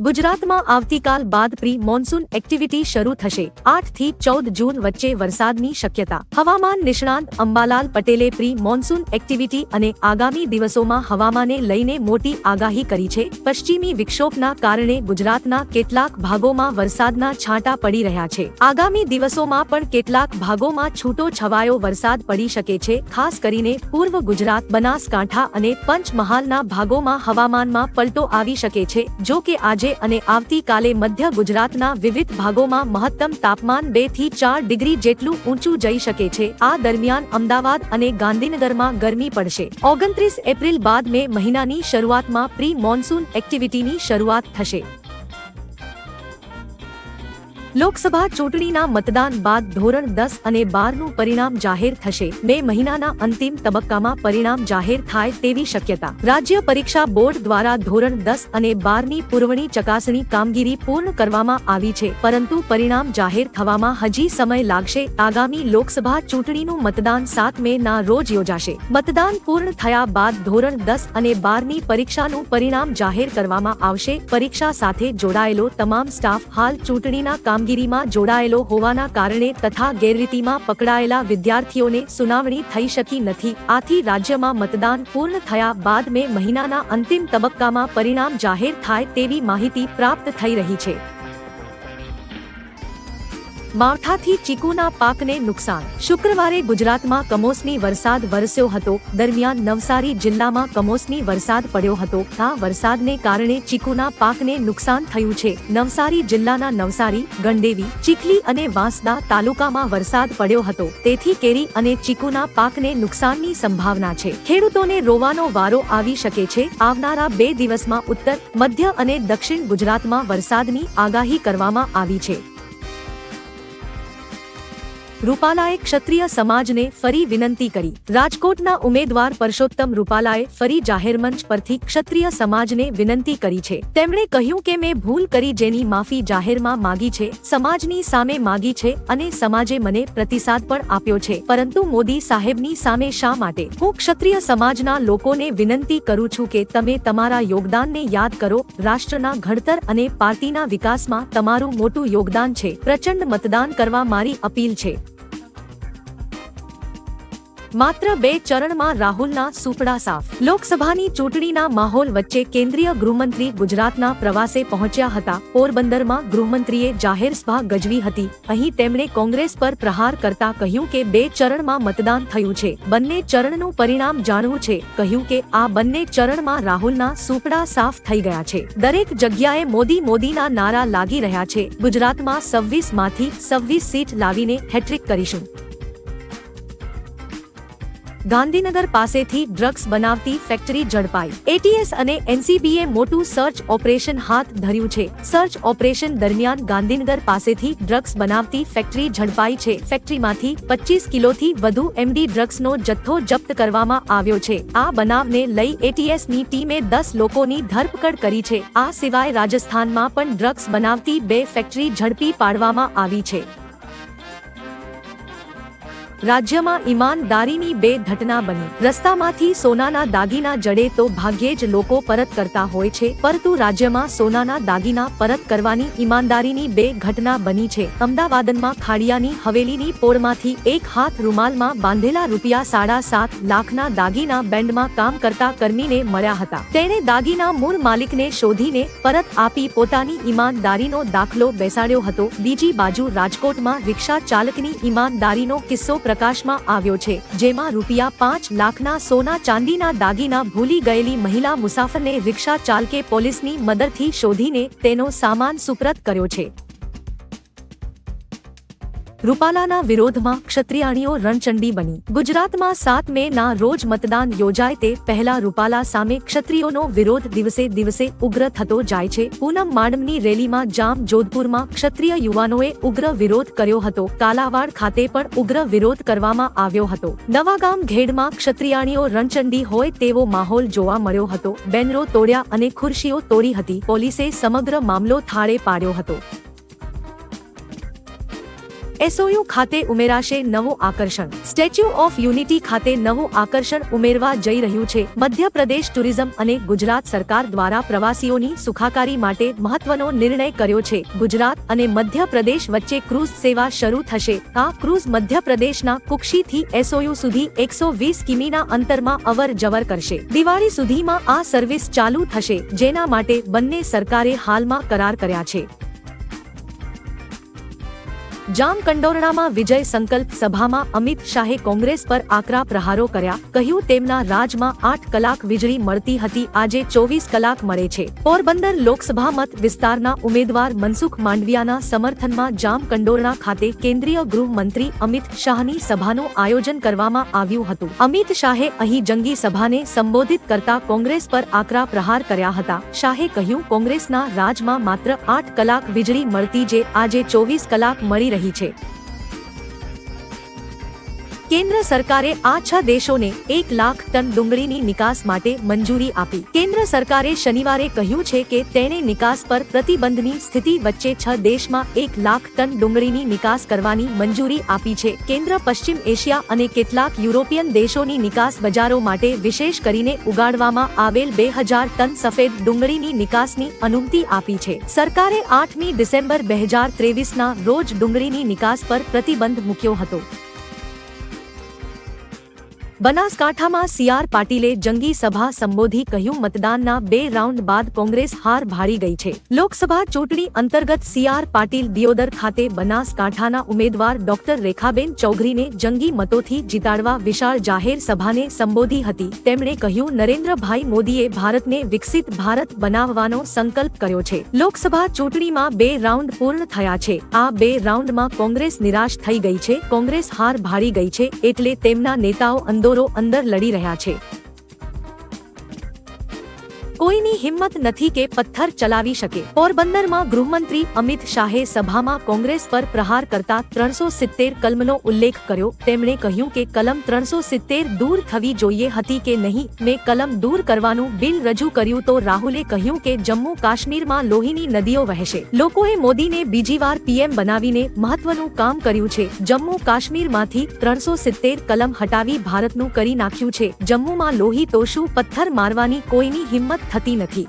ગુજરાતમાં આવતીકાલ બાદ પ્રી મોન્સૂન એક્ટિવિટી શરૂ થશે. આઠથી ચૌદ જૂન વચ્ચે વરસાદની શક્યતા. હવામાન નિષ્ણાંત અંબાલાલ પટેલે પ્રી મોન્સૂન એક્ટિવિટી અને આગામી દિવસોમાં હવામાને લઈને મોટી આગાહી કરી છે. પશ્ચિમી વિક્ષોભના કારણે ગુજરાતના કેટલાક ભાગોમાં વરસાદના છાંટા પડી રહ્યા છે. આગામી દિવસોમાં પણ કેટલાક ભાગોમાં છૂટો છવાયો વરસાદ પડી શકે છે. ખાસ કરીને પૂર્વ ગુજરાત, બનાસકાંઠા અને પંચમહાલના ભાગોમાં હવામાનમાં પલટો આવી શકે છે. જો કે આજે અને આવતીકાલે મધ્ય ગુજરાતના વિવિધ ભાગોમાં મહત્તમ તાપમાન બેથી ચાર ડિગ્રી જેટલું ઊંચું જઈ શકે છે. આ દરમિયાન અમદાવાદ અને ગાંધીનગરમાં ગરમી પડશે. ઓગણત્રીસ એપ્રિલ બાદ મે મહિનાની શરૂઆતમાં પ્રી મોન્સૂન એક્ટિવિટીની શરૂઆત થશે. લોકસભા ચૂંટણીના મતદાન બાદ ધોરણ દસ અને બારનું પરિણામ જાહેર થશે. મે મહિનાના અંતિમ તબક્કામાં પરિણામ જાહેર થાય તેવી શક્યતા. રાજ્ય પરીક્ષા બોર્ડ દ્વારા ધોરણ દસ અને બારની પુરવણી ચકાસણી કામગીરી પૂર્ણ કરવામાં આવી છે, પરંતુ પરિણામ જાહેર થવામાં હજી સમય લાગશે. આગામી લોકસભા ચૂંટણીનું મતદાન સાત મે ના રોજ યોજાશે. મતદાન પૂર્ણ થયા બાદ ધોરણ દસ અને બારની પરીક્ષાનું પરિણામ જાહેર કરવામાં આવશે. પરીક્ષા સાથે જોડાયેલો તમામ સ્ટાફ હાલ ચૂંટણીના કામગીરીમાં જોડાયેલો હોવાના કારણે તથા ગેરરીતિમાં પકડાયેલા વિદ્યાર્થીઓને સુનાવણી થઈ શકી નથી. આથી રાજ્યમાં મતદાન પૂર્ણ થયા બાદ મે મહિનાના અંતિમ તબક્કામાં પરિણામ જાહેર થાય તેવી માહિતી પ્રાપ્ત થઈ રહી છે. માવઠાથી ચીકુના પાકને નુકસાન. શુક્રવારે ગુજરાતમાં કમોસમી વરસાદ વરસ્યો હતો. દરમિયાન નવસારી જિલ્લામાં કમોસમી વરસાદ પડ્યો હતો. આ વરસાદને કારણે ચીકુના પાકને નુકસાન થયું છે. નવસારી જિલ્લાના નવસારી, ગંડેવી, ચીખલી અને વાંસદા તાલુકામાં વરસાદ પડ્યો હતો. તેથી કેરી અને ચીકુના પાકને નુકસાનની સંભાવના છે. ખેડૂતોને રોવાનો વારો આવી શકે છે. આવનારા બે દિવસમાં ઉત્તર, મધ્ય અને દક્ષિણ ગુજરાતમાં વરસાદની આગાહી કરવામાં આવી છે. રૂપાલાએ ક્ષત્રિય સમાજને ફરી વિનંતી કરી. રાજકોટના ઉમેદવાર પરસોત્તમ રૂપાલાએ ફરી જાહેરમંચ પરથી ક્ષત્રિય સમાજને વિનંતી કરી છે. તેમણે કહ્યું કે મેં ભૂલ કરી જેની માફી જાહેરમાં માગી છે, સમાજની સામે માગી છે અને સમાજે મને પ્રતિસાદ પણ આપ્યો છે. પરંતુ મોદી સાહેબની સામે શા માટે? હું ક્ષત્રિય સમાજના લોકોને વિનંતી કરું છું કે તમે તમારા યોગદાનને યાદ કરો. રાષ્ટ્રના ઘડતર અને પાર્ટીના વિકાસમાં તમારું મોટું યોગદાન છે. પ્રચંડ મતદાન કરવા મારી અપીલ છે. માત્ર બે ચરણમાં રાહુલના સુપડા સાફ. લોકસભાની ચૂંટણીના માહોલ વચ્ચે કેન્દ્રીય ગૃહમંત્રી ગુજરાતના પ્રવાસે પહોંચ્યા હતા. પોરબંદરમાં ગૃહમંત્રીએ જાહેર સભા ગજવી હતી. અહીં તેમણે કોંગ્રેસ પર પ્રહાર કરતા કહ્યું કે બે ચરણમાં મતદાન થયું છે. બંને ચરણનું પરિણામ જાણવું છે. કહ્યું કે આ બંને ચરણમાં રાહુલના સુપડા સાફ થઈ ગયા છે. દરેક જગ્યાએ મોદી મોદીના નારા લાગી રહ્યા છે. ગુજરાતમાં સવ્વીસમાંથી સવ્વીસ સીટ લાવીને હેટ્રિક કરીશું. ગાંધીનગર પાસેથી ડ્રગ્સ બનાવતી ફેક્ટરી ઝડપાઈ. એટીએસ અને એનસીબીએ મોટું સર્ચ ઓપરેશન હાથ ધર્યું છે. સર્ચ ઓપરેશન દરમિયાન ગાંધીનગર પાસેથી ડ્રગ્સ બનાવતી ફેક્ટરી ઝડપાઈ છે. ફેક્ટરીમાંથી પચીસ કિલોથી વધુ એમડી ડ્રગ્સનો જથ્થો જપ્ત કરવામાં આવ્યો છે. આ બનાવને લઈ એટીએસની ટીમે દસ લોકોની ધરપકડ કરી છે. આ સિવાય રાજસ્થાનમાં પણ ડ્રગ્સ બનાવતી બે ફેક્ટરી ઝડપી પાડવામાં આવી છે. રાજ્યમાં ઈમાનદારીની બે ઘટના બની. રસ્તામાંથી સોનાના દાગીના જડે તો ભાગ્યે જ લોકો પરત કરતા હોય છે, પરંતુ રાજ્યમાં સોનાના દાગીના પરત કરવાની ઈમાનદારીની બે ઘટના બની છે. અમદાવાદમાં ખાડિયાની હવેલીની પોળમાંથી એક હાથ રૂમાલમાં બાંધેલા રૂપિયા સાડા સાત લાખના દાગીના બેન્ડમાં કામ કરતા કર્મીને મળ્યા હતા. તેણે દાગીના મૂળ માલિકને શોધીને પરત આપી પોતાની ઈમાનદારીનો દાખલો બેસાડ્યો હતો. બીજી બાજુ રાજકોટમાં રિક્ષા ચાલકની ઈમાનદારીનો કિસ્સો પ્રકાશમાં આવ્યો છે, જેમાં રૂપિયા પાંચ લાખના સોના ચાંદીના દાગીના ભૂલી ગયેલી મહિલા મુસાફરને રિક્ષા ચાલકે પોલીસની મદદથી શોધીને તેનો સામાન સુપ્રત કર્યો છે. રૂપાલાના વિરોધમાં ક્ષત્રિયાણીઓ રણચંડી બની. ગુજરાતમાં સાત મે ના રોજ મતદાન યોજાય તે પહેલા રૂપાલા સામે ક્ષત્રિયોનો વિરોધ દિવસે દિવસે ઉગ્ર થતો જાય છે. પૂનમ માડમની રેલીમાં જામ જોધપુરમાં ક્ષત્રિય યુવાનોએ ઉગ્ર વિરોધ કર્યો હતો. કાલાવાડ ખાતે પણ ઉગ્ર વિરોધ કરવામાં આવ્યો હતો. નવાગામ ઘેડમાં ક્ષત્રિયાણીઓ રણચંડી હોય તેવો માહોલ જોવા મળ્યો હતો. બેનરો તોડ્યા અને ખુરશીઓ તોડી હતી. પોલીસે સમગ્ર મામલો થાળે પાડ્યો હતો. એસઓયુ ખાતે ઉમેરાશે નવું આકર્ષણ. સ્ટેચ્યુ ઓફ યુનિટી ખાતે નવું આકર્ષણ ઉમેરવા જઈ રહ્યું છે. મધ્યપ્રદેશ ટુરિઝમ અને ગુજરાત સરકાર દ્વારા પ્રવાસીઓની સુખાકારી માટે મહત્વનો નિર્ણય કર્યો છે. ગુજરાત અને મધ્યપ્રદેશ વચ્ચે ક્રૂઝ સેવા શરૂ થશે. આ ક્રૂઝ મધ્યપ્રદેશના કુક્ષીથી એસઓયુ સુધી એકસો વીસ કિમીના અંતરમાં અવર જવર કરશે. દિવાળી સુધીમાં આ સર્વિસ ચાલુ થશે, જેના માટે બંને સરકારે હાલમાં કરાર કર્યા છે. જામકંડોરણામાં વિજય સંકલ્પ સભામાં અમિત શાહે કોંગ્રેસ પર આકરા પ્રહારો કર્યા. કહ્યું, તેમના રાજમાં આઠ કલાક વીજળી મળતી હતી. આજે ચોવીસ કલાક મળે છે. પોરબંદર લોકસભા મત વિસ્તારના ઉમેદવાર મનસુખ માંડવિયાના સમર્થનમાં જામકંડોરણા ખાતે કેન્દ્રીય ગૃહમંત્રી અમિત શાહની સભાનું આયોજન કરવામાં આવ્યું હતું. અમિત શાહે અહીં જંગી સભાને સંબોધિત કરતા કોંગ્રેસ પર આકરા પ્રહાર કર્યા હતા. શાહે કહ્યું, કોંગ્રેસના રાજમાં માત્ર આઠ કલાક વીજળી મળતી જે આજે ચોવીસ કલાક મળી રહી છે. કેન્દ્ર સરકારે આ છ દેશોને એક લાખ ટન ડુંગળીની નિકાસ માટે મંજૂરી આપી. કેન્દ્ર સરકારે શનિવારે કહ્યું છે કે તેણે નિકાસ પર પ્રતિબંધની સ્થિતિ વચ્ચે છ દેશમાં એક લાખ ટન ડુંગળીની નિકાસ કરવાની મંજૂરી આપી છે. કેન્દ્ર પશ્ચિમ એશિયા અને કેટલાક યુરોપિયન દેશોની નિકાસ બજારો માટે વિશેષ કરીને ઉગાડવામાં આવેલ બે હજાર ટન સફેદ ડુંગળીની નિકાસની અનુમતિ આપી છે. સરકારે આઠમી ડિસેમ્બર બે હજાર ત્રેવીસના રોજ ડુંગળીની નિકાસ પર પ્રતિબંધ મૂક્યો હતો. બનાસકાંઠામાં સીઆર પાટીલે જંગી સભા સંબોધી કહ્યું, મતદાનના બે રાઉન્ડ બાદ કોંગ્રેસ હાર ભાળી ગઈ છે. લોકસભા ચૂંટણી અંતર્ગત સીઆર પાટીલ દિયોદર ખાતે બનાસકાંઠાના ઉમેદવાર ડોક્ટર રેખાબેન ચૌધરીને જંગી મતોથી જીતાડવા વિશાળ જાહેર સભાને સંબોધી હતી. તેમણે કહ્યું, નરેન્દ્રભાઈ મોદીએ ભારતને વિકસિત ભારત બનાવવાનો સંકલ્પ કર્યો છે. લોકસભા ચૂંટણીમાં બે રાઉન્ડ પૂર્ણ થયા છે. આ બે રાઉન્ડમાં કોંગ્રેસ નિરાશ થઈ ગઈ છે. કોંગ્રેસ હાર ભાળી ગઈ છે એટલે તેમના નેતાઓ અંદોરો અંદર લડી રહ્યા છે. કોઈની હિંમત નથી કે પથ્થર ચલાવી શકે. પોરબંદરમાં ગૃહમંત્રી અમિત શાહે સભામાં કોંગ્રેસ પર પ્રહાર કરતા ત્રણસો સિત્તેર કલમનો ઉલ્લેખ કર્યો. તેમણે કહ્યું કે કલમ ત્રણસો સિત્તેર દૂર થવી જોઈએ હતી કે નહીં. મેં કલમ દૂર કરવાનું બિલ રજૂ કર્યું તો રાહુલે કહ્યું કે જમ્મુ કાશ્મીરમાં લોહીની નદીઓ વહેશે. લોકોએ મોદીને બીજી વાર પીએમ બનાવીને મહત્વનું કામ કર્યું છે. જમ્મુ કાશ્મીરમાંથી ત્રણસો સિત્તેર કલમ હટાવી ભારતનું કરી નાખ્યું છે. જમ્મુમાં લોહી તો શું પથ્થર મારવાની કોઈની હિંમત થતી નથી.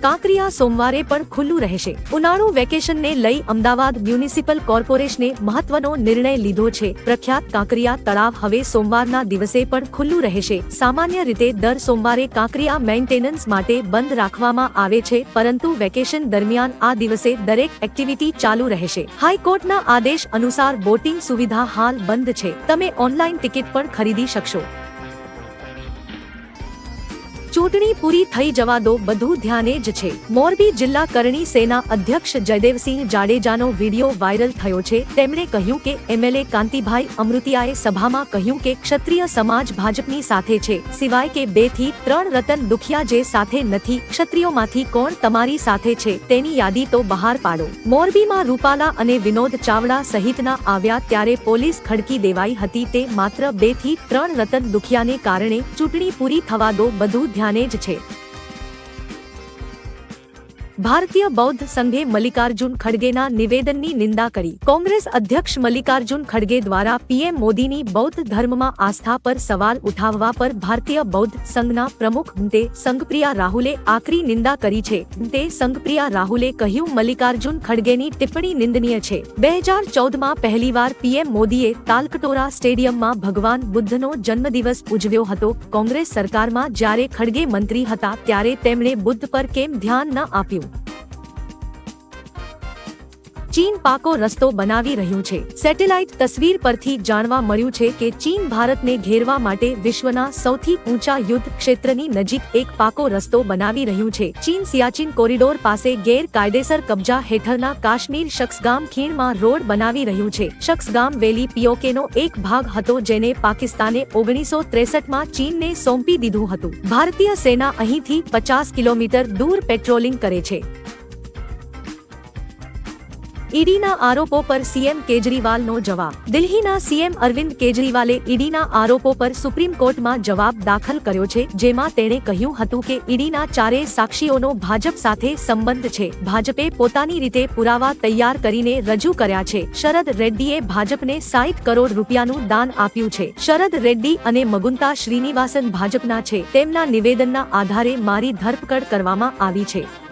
કાંકરિયા સોમવારે પણ ખુલ્લું રહેશે. ઉનાળુ વેકેશનને લઈ અમદાવાદ મ્યુનિસિપલ કોર્પોરેશને મહત્વનો નિર્ણય લીધો છે. પ્રખ્યાત કાંકરિયા તળાવ હવે સોમવારના દિવસે પણ ખુલ્લું રહેશે. સામાન્ય રીતે દર સોમવારે કાંકરિયા મેન્ટેનન્સ માટે બંધ રાખવામાં આવે છે, પરંતુ વેકેશન દરમિયાન આ દિવસે દરેક એક્ટિવિટી ચાલુ રહેશે. હાઈકોર્ટના આદેશ અનુસાર બોટિંગ સુવિધા હાલ બંધ છે. તમે ઓનલાઈન ટિકિટ પણ ખરીદી શકશો. ચૂંટણી પૂરી થઈ જવા દો બધું ધ્યાને જ છે. મોરબી જિલ્લા કરણી સેના અધ્યક્ષ જયદેવસિંહ જાડેજાનો વીડિયો વાયરલ થયો છે. તેમણે કહ્યું કે એમએલએ કાંતિભાઈ અમૃતિયાએ સભામાં કહ્યું કે ક્ષત્રિય સમાજ ભાજપની સાથે છે. સિવાય કે બેથી ત્રણ રતન દુખિયા જે સાથે નથી, ક્ષત્રિયોમાંથી કોણ તમારી સાથે છે તેની યાદી તો બહાર પાડો. મોરબીમાં રૂપાલા અને વિનોદ ચાવડા સહિતના આવ્યા ત્યારે પોલીસ ખડકી દેવાઈ હતી તે માત્ર બેથી ત્રણ રતન દુખિયાને કારણે ચૂંટણી પૂરી થવા દો બધું ધ્યાને જ છે. ભારતીય બૌદ્ધ સંઘે મલ્લિકાર્જુન ખડગેના નિવેદનની નિંદા કરી. કોંગ્રેસ અધ્યક્ષ મલ્લિકાર્જુન ખડગે દ્વારા પીએમ મોદીની બૌદ્ધ ધર્મમાં આસ્થા પર સવાલ ઉઠાવવા પર ભારતીય બૌદ્ધ સંઘના પ્રમુખ તે સંઘપ્રિયા રાહુલે આકરી નિંદા કરી છે. તે સંઘપ્રિયા રાહુલે કહ્યું, મલ્લિકાર્જુન ખડગેની ટિપ્પણી નિંદનીય છે. બે હજાર ચૌદમાં પહેલીવાર પીએમ મોદીએ તાલકટોરા સ્ટેડિયમમાં ભગવાન બુદ્ધનો જન્મદિવસ ઉજવ્યો હતો. કોંગ્રેસ સરકારમાં જ્યારે ખડગે મંત્રી હતા ત્યારે તેમણે બુદ્ધ પર કેમ ધ્યાન ન આપ્યું? ચીન પાકો રસ્તો બનાવી રહ્યું છે. સેટેલાઇટ તસવીર પરથી જાણવા મળ્યું છે કે ચીન ભારતને ઘેરવા માટે વિશ્વના સૌથી ઊંચા યુદ્ધ ક્ષેત્રની નજીક એક પાકો રસ્તો બનાવી રહ્યું છે. ચીન સિયાચીન કોરિડોર પાસે ગેરકાયદેસર કબજા હેઠળના કાશ્મીર શખ્સગામ ખીણમાં રોડ બનાવી રહ્યું છે. શખ્સગામ વેલી પીઓકેનો એક ભાગ હતો જેને પાકિસ્તાને ઓગણીસો ત્રેસઠમાં ચીનને સોંપી દીધું હતું. ભારતીય સેના અહીંથી પચાસ કિલોમીટર દૂર પેટ્રોલિંગ કરે છે. ઈડીના આરોપો પર સીએમ કેજરીવાલનો જવાબ. દિલ્હીના સીએમ અરવિંદ કેજરીવાલે ઈડીના આરોપો પર સુપ્રીમ કોર્ટમાં જવાબ દાખલ કર્યો છે, જેમાં તેણે કહ્યું હતું કે ઈડીના ચારેય સાક્ષીઓનો ભાજપ સાથે સંબંધ છે. ભાજપે પોતાની રીતે પુરાવા તૈયાર કરીને રજૂ કર્યા છે. શરદ રેડ્ડીએ ભાજપને સાઠ કરોડ રૂપિયાનું દાન આપ્યું છે. શરદ રેડ્ડી અને મગુંતા શ્રીનિવાસન ભાજપના છે. તેમના નિવેદનના આધારે મારી ધરપકડ કરવામાં આવી છે.